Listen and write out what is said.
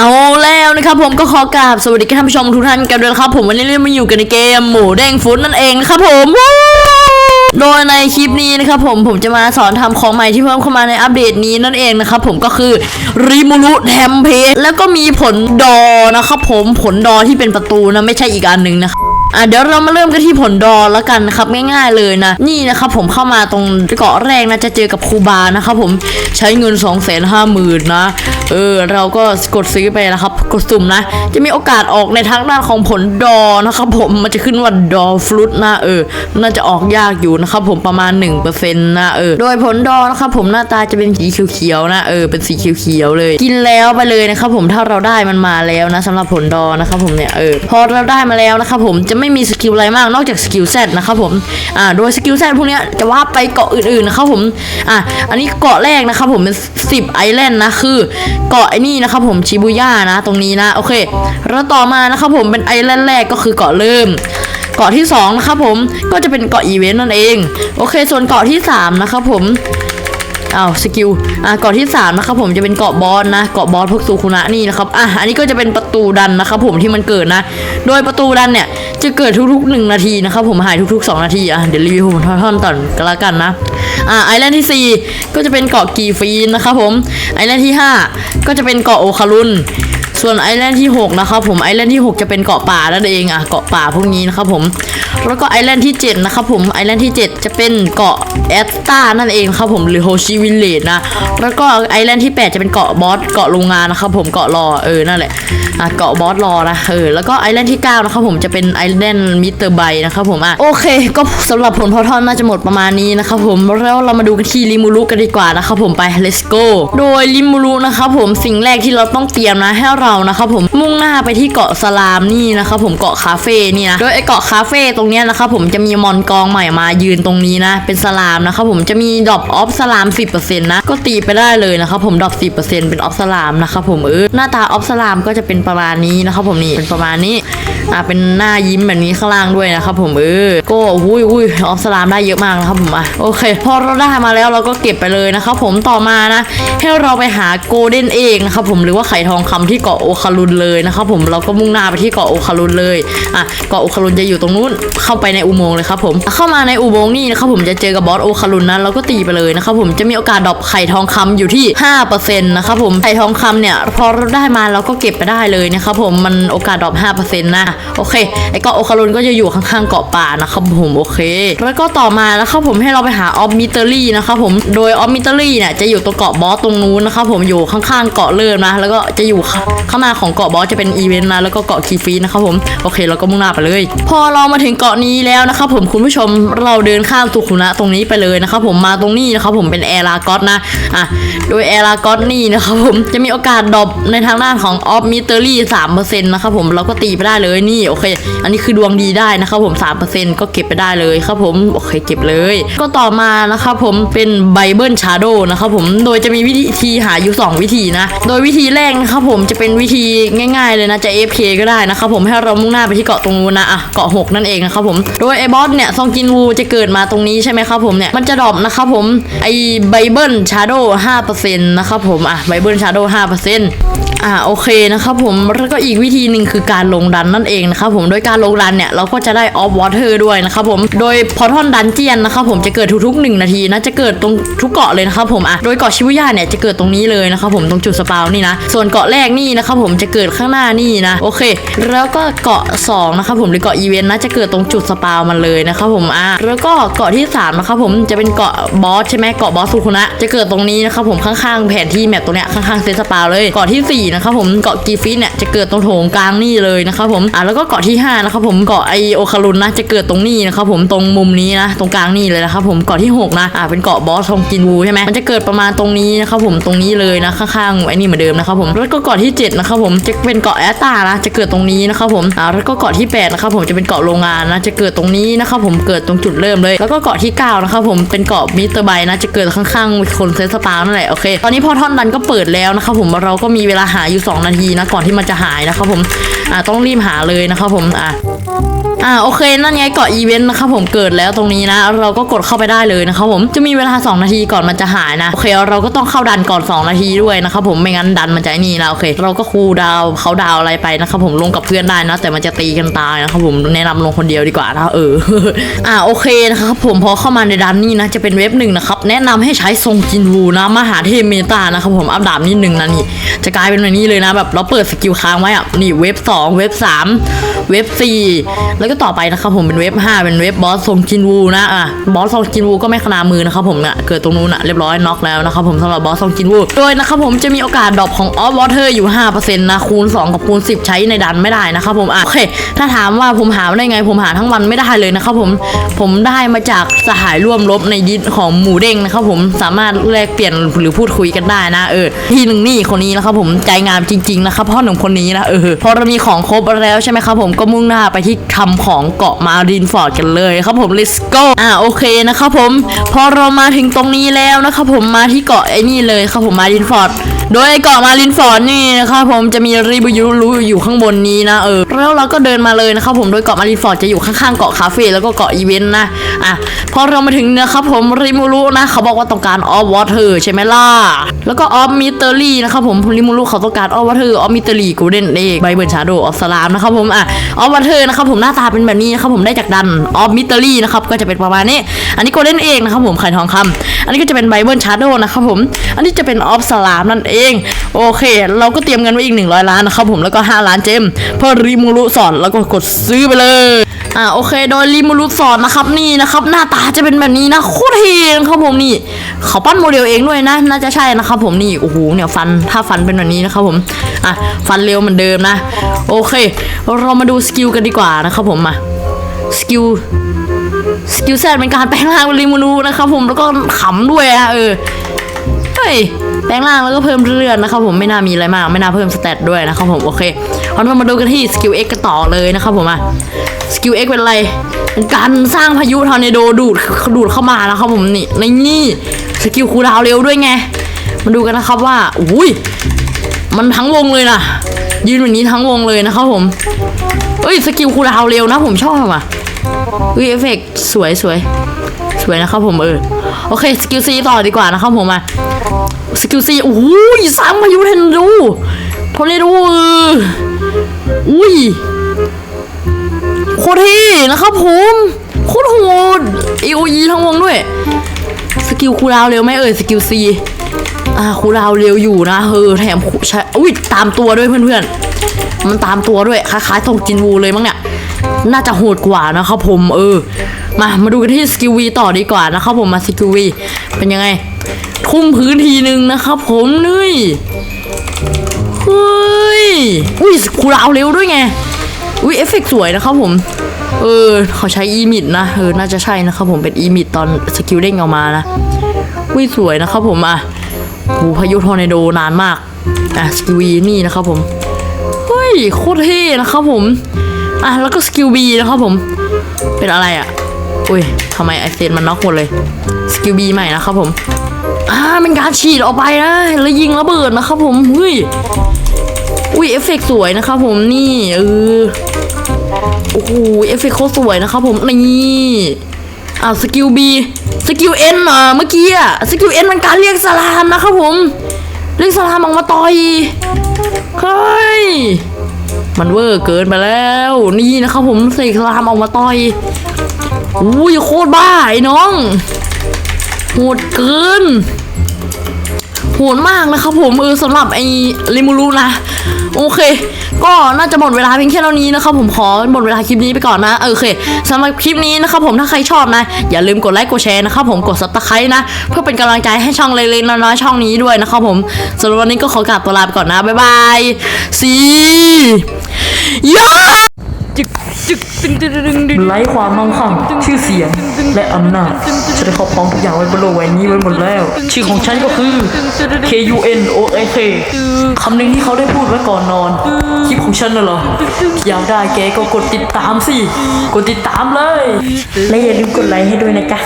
เอาแล้วนะครับผมก็ขอกราบสวัสดีท่านผู้ชมทุกท่านกันด้วยนะครับผมวันนี้เรามาอยู่กันในเกมหมูแดงฟุตนั่นเองนะครับผมโดยในคลิปนี้นะครับผมผมจะมาสอนทำของใหม่ที่เพิ่มเข้ามาในอัปเดตนี้นั่นเองนะครับผมก็คือริมูรุแทมเพสแล้วก็มีผลดอนะครับผมผลดอที่เป็นประตูนะไม่ใช่อีกอันหนึ่งนะครับ อะเดี๋ยวเรามาเริ่มกันที่ผลดอแล้วกันนะครับง่ายๆเลยนะนี่นะครับผมเข้ามาตรงเกาะแรกนะจะเจอกับคูบานะครับผมใช้เงิน 2 5 0 0 0 0นะเออเราก็กดซื้อไปนะครับ กดสุ่มนะ จะมีโอกาสออกในทางด้านของผลดอนะครับผมมันจะขึ้นว่าดอฟลุตนะเออ น่าจะออกยากอยู่นะครับผมประมาณ1%นะเออโดยผลดอนะครับผมหน้าตาจะเป็นสีเขียวๆนะเออเป็นสีเขียวๆเลย กินแล้วไปเลยนะครับผมถ้าเราได้มันมาแล้วนะสำหรับผลดอนะครับผมเนี่ยเออพอเราได้มาแล้วนะครับผมจะไม่มีสกิลอะไรมากนอกจากสกิลแซดนะครับผมอ่าโดยสกิลแซดพวกนี้จะว่าไปเกาะอื่นๆนะครับผมอะอันนี้เกาะแรกนะครับผมเป็น10ไอแลนด์นะคือเกาะไอ้นี่นะครับผมชิบูย่านะตรงนี้นะโอเคแล้วต่อมานะครับผมเป็นไอแลนด์แรกก็คือเกาะเริ่มเกาะที่สองนะครับผมก็จะเป็นเกาะอีเวนต์นั่นเอง โอเค ส่วนเกาะที่สามนะครับผม อ้าวสกิลอะเกาะที่3นะครับผมจะเป็นเกาะบอสนะเกาะบอสพวกซูคุนะนี่นะครับอะอันนี้ก็จะเป็นประตูดันนะครับผมที่มันเกิดนะ โดยประตูดันเนี่ยจะเกิดทุกๆ 1 นาทีนะครับผมหายทุกๆ 2 นาทีอะเดี๋ยวรีวิวผมท่อนๆต่อนก็แล้วกันนะอะไอแลนด์ที่ 4 ก็จะเป็นเกาะกีฟีนนะครับผมไอแลนด์ที่ 5 ก็จะเป็นเกาะโอคารุนส่วนไอแลนด์ที่ 6 นะครับผมไอแลนด์ที่ 6 จะเป็นเกาะป่านั่นเองอะเกาะป่าพวกนี้นะครับผมแล้วก็ไอแลนด์ที่ 7 นะครับผมไอแลนด์ที่ 7 จะเป็นเกาะแอสตานั่นเองครับผมหรือโฮชิวิลเลจนะแล้วก็ไอแลนด์ที่ 8 จะเป็นเกาะบอสเกาะโรงงานนะครับผมเกาะรอเออนั่นแหละอะเกาะบอสรอนะเออแล้วก็ไอแลนด์ที่ 9 นะครับผมจะเป็นไอแลนด์มิสเตอร์ไบนะครับผมอะโอเค ก็สำหรับผลพอทอนน่าจะหมดประมาณนี้นะครับผมแล้วเรามาดูกันที่ริมูรุกันดีกว่านะครับผมไป let's go โดยริมูรุนะครับผมสิ่งแรกที่เราต้องเตรียมนะให้เรานะครับผมมุ่งหน้าไปที่เกาะสลามนี่นะครับผมเกาะคาเฟ่นี่นะโดยไอเกาะคาเฟ่ตรงเนี้ยนะครับผมจะมีมอนกองใหม่มายืนตรงนี้นะ เป็นสลามนะครับผมจะมีดรอปออฟสลาม 10%นะก็ตีไปได้เลยนะครับผมดรอป10%เป็นออฟสลามนะครับผมเออหน้าตาออฟสลามก็จะเป็นประมาณนี้นะครับผมนี่เป็นประมาณนี้อ่าเป็นหน้ายิ้มแบบนี้ข้างล่างด้วยนะครับผมเออก็อุ้ยอุ้ยออฟสลามได้เยอะมากนะครับผมอะโอเค พอเราได้มาแล้วเราก็เก็บไปเลยนะครับผมต่อมานะให้เราไปหาโกลเด้นเองนะครับผมหรือว่าไข่ทองคำที่เกาะโอคารุนเลยนะครับผมเราก็มุ่งหน้าไปที่เกาะโอคารุนเลยอะเกาะโอคารุนจะอยู่ตรงนู้นเข้าไปในอุโมงค์เลยครับผม เข้ามาในอุโมงค์นี่นะครับผมจะเจอกับบอสโอคารุนนะเราก็ตีไปเลยนะครับผมจะมีโอกาสดรอปไข่ทองคำอยู่ที่5%นะครับผมไข่ทองคำเนี่ยพอเราได้มาเราก็เก็บไปได้เลยนะครับผมมันโอกาสดรอป5%นะโอเคไอ้เกาะโอคารุนก็จะอยู่ข้างๆเกาะป่านะครับผมโอเค แล้วก็ต่อมานะครับผมให้เราไปหาออฟมิเตอรี่นะครับผมโดยออฟมิเตอรี่เนี่ยจะอยู่ตรงเกาะบอสตรงนู้นนะครับผมอยู่ข้างๆเกาะเลิศนะแล้วก็จะอยู่ข้างหน้าของเกาะบอสจะเป็นอีเวนต์นะแล้วก็เกาะคีฟีนะครับผมโอเคเราก็มุ่งหน้าไปเลย พอเรามาถึงเกาะาะนี้แล้วนะครับผมคุณผู้ชมเราเดินข้ามสุกขุนะตรงนี้ไปเลยนะครับผมมาตรงนี้นะครับผมเป็นแอรากอสนะอะโดยแอรากอสนี่นะครับผมจะมีโอกาสดรอปในทางด้านของออฟมิเตอรี่สามเปอร์เซ็นต์นะครับผมเราก็ตีไปได้เลยนี่โอเค อันนี้คือดวงดีได้นะครับผมสามเปอร์เซ็นต์ก็เก็บไปได้เลยครับผมโอเคเก็บเลย ก็ต่อมานะครับผมเป็นไบเบิลชาโดนะครับผมโดยจะมีวิธีหาอยู่ 2 วิธีนะ โดยวิธีแรกนะครับผมจะเป็นวิธีง่าย ๆ เลยนะจะ AFK ก็ได้นะครับผมให้เรามุ่งหน้าไปที่เกาะตรงนู้นนะอะเกาะ6นั่นเองนะครับผม โดยไอ้บอสเนี่ยซองจินวูจะเกิดมาตรงนี้ใช่ไหมครับผมเนี่ยมันจะดรอปนะครับผมไอ้ไบเบิลชาร์โดห้าเปอร์เซ็นต์นะครับผมอะไบเบิลชาร์โดห้าเปอร์เซ็นต์ อ่าโอเคนะครับผมแล้วก็อีกวิธีหนึ่งคือการลงดันนั่นเองนะครับผมโดยการลงดันเนี่ยเราก็จะได้ออฟวอเตอร์ด้วยนะครับผมโดยพอทอนดันเจียนนะครับผมจะเกิดทุกๆ1นาทีนะจะเกิดตรงทุกเกาะเลยนะครับผมอะโดยเกาะชิบุย่าเนี่ยจะเกิดตรงนี้เลยนะครับผมตรงจุดสปาวนี่นะส่วนเกาะแรกนี่นะครับผมจะเกิดข้างหน้านี่นะโอเค แล้วก็เกาะ2นะครับผมหรือเกาะอีเวนต์นะจะเกิดตรงจุดสปาวมันเลยนะครับผมอะแล้วก็เกาะที่3นะครับผมจะเป็นเกาะบอสใช่ไหมเกาะบอสสุคุนะจะเกิดตรงนี้นะครับผมข้างๆแผนที่แมปตรงเนี้ยข้างๆเซตสปาวเลยเกาะทีสี่4นะครับผมเกาะกีฟิสเนี่ยจะเกิดตรงโถงกลางนี่เลยนะครับผมอะแล้วก็เกาะที่ห้านะครับผมเกาะไอโอคารุนนะจะเกิดตรงนี้นะครับผมตรงมุมนี้นะตรงกลางนี่เลยนะครับผมเกาะที่หกนะอะเป็นเกาะบอสทองกินวูใช่ไหมมันจะเกิดประมาณตรงนี้นะครับผมตรงนี้เลยนะข้างๆไอ้นี่เหมือนเดิมนะครับผมแล้วก็เกาะที่เจ็ดนะครับผมจะเป็นเกาะแอตตานะจะเกิดตรงนี้นะครับผมอะแล้วก็เกาะที่แปดนะครับผมจะเป็นเกาะโรงงานนะจะเกิดตรงนี้นะครับผมเกิดตรงจุดเริ่มเลย แล้วก็เกาะที่เก้านะครับผมเป็นเกาะมิสเตอร์ไบนะจะเกิดข้างๆคนเซตสปาวนั่นแหละโอเคตอนนี้พอท่อนดันก็เปิดแล้วนะครับผมเราก็มีเวลาหาอยู่ 2 นาทีนะก่อนที่มันจะหายนะครับผมอะต้องรีบหาเลยนะครับผมอะอ่าโอเคนั่นไงเกาะอีเวนต์นะครับผมเกิดแล้วตรงนี้นะ เราก็กดเข้าไปได้เลยนะครับผมจะมีเวลา 2 นาทีก่อนมันจะหายนะโอเคเราก็ต้องเข้าดันก่อน 2 นาทีด้วยนะครับผมไม่งั้นดันมันจะนี่นะโอเค เราก็คูดาวเขาดาวอะไรไปนะครับผมลงกับเพื่อนได้นะ แต่มันจะตีกันตายนะครับผมแนะนำลงคนเดียวดีกว่านะเอออ่าโอเคนะครับผมพอเข้ามาในดันนี่นะจะเป็นเว็บหนึ่งนะครับแนะนำให้ใช้ทรงจินวูนะมหาเทพเมตานะครับผมอัปดาบนิดนึงนะนี่จะกลายเป็นนี้เลยนะแบบเราเปิดสกิลค้างไว้อะนี่เว็บสองเว็บสามเว็บสี่แล้วก็ต่อไปนะครับผมเป็นเว็บห้าเป็นเว็บบอสทรงจินวูนะอะบอสทรงจินวูก็ไม่ขนามือนะครับผมเนี่ยเกิดตรงนู้นอะเรียบร้อยน็อกแล้วนะครับผมสำหรับบอสทรงจินวูโดยนะครับผมจะมีโอกาสดรอปของออฟวอเตอร์อยู่5%นะคูณ 2 กับคูณ 10 ใช้ในดันไม่ได้นะครับผมอะโอเค ถ้าถามว่าผมหาได้ไงผมหาทั้งวันไม่ได้เลยนะครับผมผมได้มาจากสหายร่วมรบในดิสของหมูเด้งนะครับผมสามารถแลกเปลี่ยนหรือพูดคุยกันได้นะ เออ ที่หนึ่งนี่คนนี้นะครับผมใจงามจริงๆนะครับพ่อหนุ่มคนนี้นะเออพอเรามีของครบแล้วใช่ไหมครับผมก็มุ่งหน้าไปที่ทำของเกาะมารินฟอร์ดกันเลยครับผม let's go อ่าโอเคนะครับผม พอเรามาถึงตรงนี้แล้วนะครับผมมาที่เกาะไอ้นี่เลยครับผมมารินฟอร์ดโดยเกาะมารินฟอร์ดนี่นะครับผมจะมีรีบูยูรูอยู่ข้างบนนี้นะเออแล้วเราก็เดินมาเลยนะครับผมโดยเกาะมารินฟอร์ดจะอยู่ข้างๆเกาะคาเฟ่แล้วก็เกาะอีเวนต์นะอะพอเรามาถึงนะครับผมริมูรุนะเขาบอกว่าต้องการออฟวอเตอร์ใช่ไหมล่ะแล้วก็ออฟมิเตอรี่นะครับผมริมูรุเขาต้องการออฟวอเตอร์ออฟมิเตอรี่กูเดนเอกไบเบิลชาโดออฟสลามนะครับผมอะออฟวอเตอร์นะครับผมหน้าตาเป็นแบบนี้นะครับผมได้จากดันออฟมิเตอรี่นะครับก็จะเป็นประมาณนี้ อันนี้กลเด้นเอกนะครับผมไข่ทองคำอันนี้ก็จะเป็นไบเบิลชาโดนะครับผม อันนี้จะเป็นออฟสลามนั่นเอง โอเค เราก็เตรียมเงินไว้อีก 100 ล้านนะครับผมแล้วก็ 5 ล้านเจมเพื่อรีมูรุสอนแล้วก็กดซื้อไปเลย อ่าโอเค โดยรีมูรุสอนนะครับนี่นะครับ หน้าตาจะเป็นแบบนี้นะโคตรเท่นะครับผมนี่เขาปั้นโมเดลเองด้วยนะ น่าจะใช่นะครับผมนี่โอ้โหเนี่ยฟันถ้าฟันเป็นแบบนี้นะครับผมอะฟันเร็วเหมือนเดิมนะ โอเค เรามาดูสกิลกันดีกว่านะครับผมมาสกิลสกิลแซดเป็นการแปลงร่างเป็นริมูนูนะครับผมแล้วก็ขำด้วยอะเออ เฮ้ยแปลงร่างแล้วก็เพิ่มเลือดนะครับผมไม่น่ามีอะไรมาก ไม่น่าเพิ่มสเตตด้วยนะครับผมโอเคเรามาดูกันที่สกิล X กันต่อเลยนะครับผมอะสกิล X เป็นอะไรเป็นการสร้างพายุทอร์เนโดดูดดูดเข้ามานะครับผมนี่ในนี่สกิลคูลดาวเร็วด้วยไงมาดูกันนะครับว่าอุ้ยมันทั้งวงเลยนะยืนแบบนี้ทั้งวงเลยนะครับผมเอ้ยสกิลคูลดาวเร็วนะผมชอบอะวิเอฟเฟกสวยสวยส วยนะครับผมเออโอเคสกิลซีต่อดีกว่านะครับผมมาสกิลซีโอ้ยสามพายุเทนดูโทเนดูอออุ้ยโคตรเท่นะครับผมโคตรโหดเอโอีทั้งวงด้วย สกิลคูลาวเร็วไหมเอ่ยสกิลซีอ่าคูลาวเร็วอยู่นะเออแถมใช้อุ้ยตามตัวด้วยเพื่อนๆ มันตามตัวด้วยคล้ายๆทรงจินวูเลยมั้งเนี่ยน่าจะโหดกว่านะครับผมเออ มา มาดูกันที่สกิลวีต่อดีกว่านะครับผมมาสกิลวีเป็นยังไง ทุ่มพื้นทีหนึ่งนะครับผมนี่ เฮ้ย อุ้ยคูลาวเร็วด้วยไง อุ้ยเอฟเฟกต์สวยนะครับผม เออ เขาใช้อีมิดนะ เออ น่าจะใช่นะครับผมเป็นอีมิดตอนสกิลเด้งออกมานะ อุ้ยสวยนะครับผมอะโหพายุทอร์เนโดนานมาก อะสกิลวีนี่นะครับผม เฮ้ยโคตรเท่นะครับผม อะแล้วก็สกิลบีนะครับผม เป็นอะไรอะ อุ้ยทำไมไอเซนมันน็อกหมดเลย สกิลบีใหม่นะครับผม อ่าเป็นการฉีดออกไปนะ แล้วยิงระเบิดนะครับผมเฮ้ยอุ้ยเอฟเฟกต์สวยนะครับผมนี่เออโอ้โหเอฟเฟกต์โคตรสวยนะครับผมนี่อ่าสกิลบีสกิลเอ็นเมื่อกี้อะสกิลเอ็นมันการเรียกสลามนะครับผม เรียกสลามออกมาต่อยเฮ้ยมันเวอร์เกินไปแล้ว นี่นะครับผมเสกสลามออกมาต่อย อุ้ยโคตรบ้าไอ้น้องโหดเกินโหดมากนะครับผมเออสำหรับไอ้ลิมูรุนะ โอเค ก็น่าจะหมดเวลาเพียงแค่เท่านี้นะครับผมขอหมดเวลาคลิปนี้ไปก่อนนะเออโอเคสำหรับคลิปนี้นะครับผมถ้าใครชอบนะ อย่าลืมกดไลค์กดแชร์นะครับผมกดซับสไครต์นะ เพื่อเป็นกำลังใจให้ช่องเล็กๆน้อยๆช่องนี้ด้วยนะครับผมสำหรับวันนี้ก็ขอกราบตัวลาไปก่อนนะบ๊ายบายสียาไร้ความมั่งคั่งชื่อเสียงและอำนาจฉันได้ครอบครองทุกอย่างไว้บนโลกใบนี้ไว้หมดแล้ว ชื่อของฉันก็คือ K U N O A K คำหนึ่งที่เขาได้พูดไว้ก่อนนอนคลิปของฉันน่ะเหรออยากได้แกก็กดติดตามสิ กดติดตามเลย และอย่าลืมกดไลค์ให้ด้วยนะจ๊ะ